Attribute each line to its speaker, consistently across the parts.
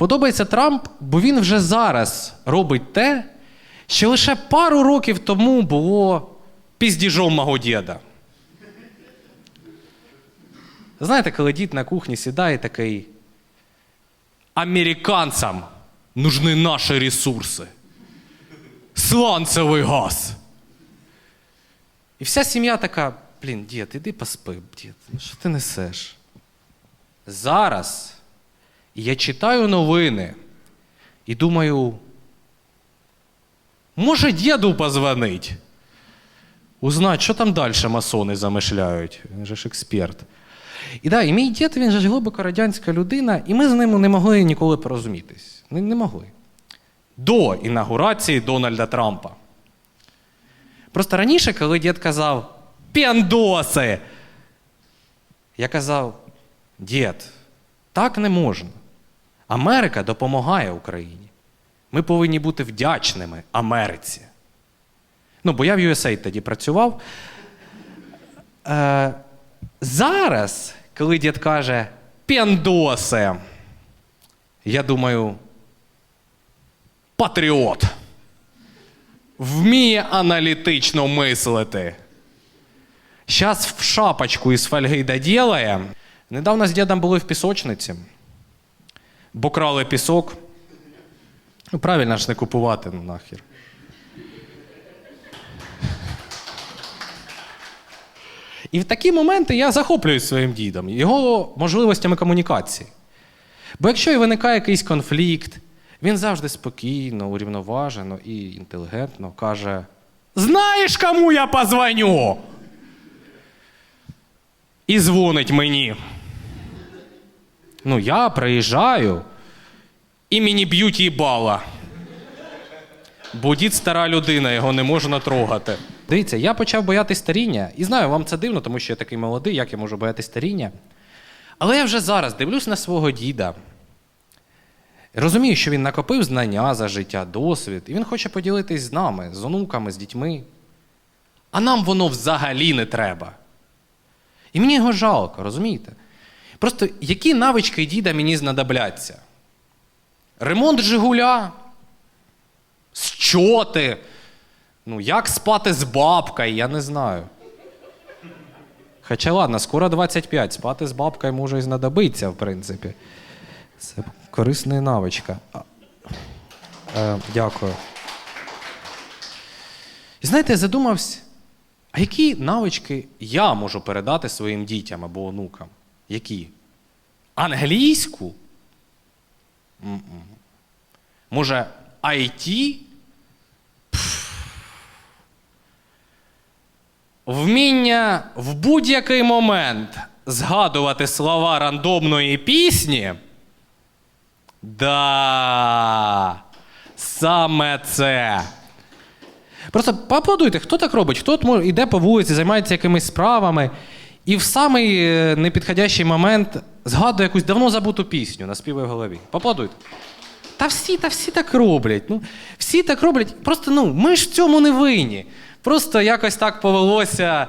Speaker 1: Подобається Трамп, бо він вже зараз робить те, що лише пару років тому було піздіжом мого діда. Знаєте, коли дід на кухні сідає такий. Американцам нужны наші ресурси. Сланцевий газ. І вся сім'я така: блін, дід, іди поспи, дід, ну що ти несеш? Зараз я читаю новини і думаю, може діду позвонить? Узнать, що там далі масони замишляють. Він же ж експерт. І да, і мій дід, він же ж глибоко радянська людина, і ми з ним не могли ніколи порозумітись. Не, не могли. До інаугурації Дональда Трампа. Просто раніше, коли дід казав піндоси, я казав: дід, так не можна. Америка допомагає Україні. Ми повинні бути вдячними Америці. Ну, бо я в USA тоді працював. Е, зараз, коли дід каже піндоси, я думаю, патріот. Вміє аналітично мислити. Щас в шапочку із фольги доділає. Недавно з дідом були в пісочниці, бо крали пісок. Ну, правильно ж не купувати ну, нахер. І в такі моменти я захоплююсь своїм дідом, його можливостями комунікації. Бо якщо і виникає якийсь конфлікт, він завжди спокійно, урівноважено і інтелігентно каже: Знаєш, кому я позвоню? І дзвонить мені. Ну, я приїжджаю і мені б'ють їбала. Бо дід стара людина, його не можна трогати. Дивіться, я почав боятись старіння. І знаю, вам це дивно, тому що я такий молодий, як я можу боятись старіння. Але я вже зараз дивлюсь на свого діда. Розумію, що він накопив знання за життя, досвід, і він хоче поділитись з нами, з онуками, з дітьми. А нам воно взагалі не треба. І мені його жалко, розумієте? Просто які навички діда мені знадобляться? Ремонт Жигуля? Щоти? Ну, як спати з бабкою, я не знаю. Хоча ладно, скоро 25, спати з бабкою може і знадобиться, в принципі. Це корисна навичка. Е, дякую. І знаєте, я задумався, а які навички я можу передати своїм дітям або онукам? Які? Англійську? М-м. Може, IT? Пф. Вміння в будь-який момент згадувати слова рандомної пісні? Да. Саме це. Просто поаплодуйте, хто так робить? Хто йде по вулиці, займається якимись справами, і в самий е, непідходящий момент згадує якусь давно забуту пісню, наспіває в голові. Поаплодуйте. Та всі, та всі так роблять. Ну, всі так роблять. Просто ну, ми ж в цьому не винні. Просто якось так повелося.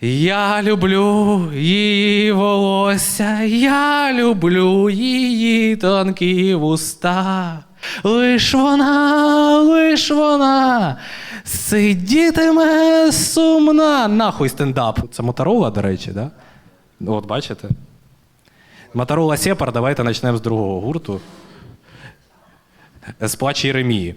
Speaker 1: Я люблю її волосся, я люблю її тонкі вуста. Лиш вона, лиш вона сидітиме сумна. Нахуй стендап. Це Моторола, до речі, да? От бачите? Моторола Сепар, давайте почнемо з другого гурту. З плач Єремії.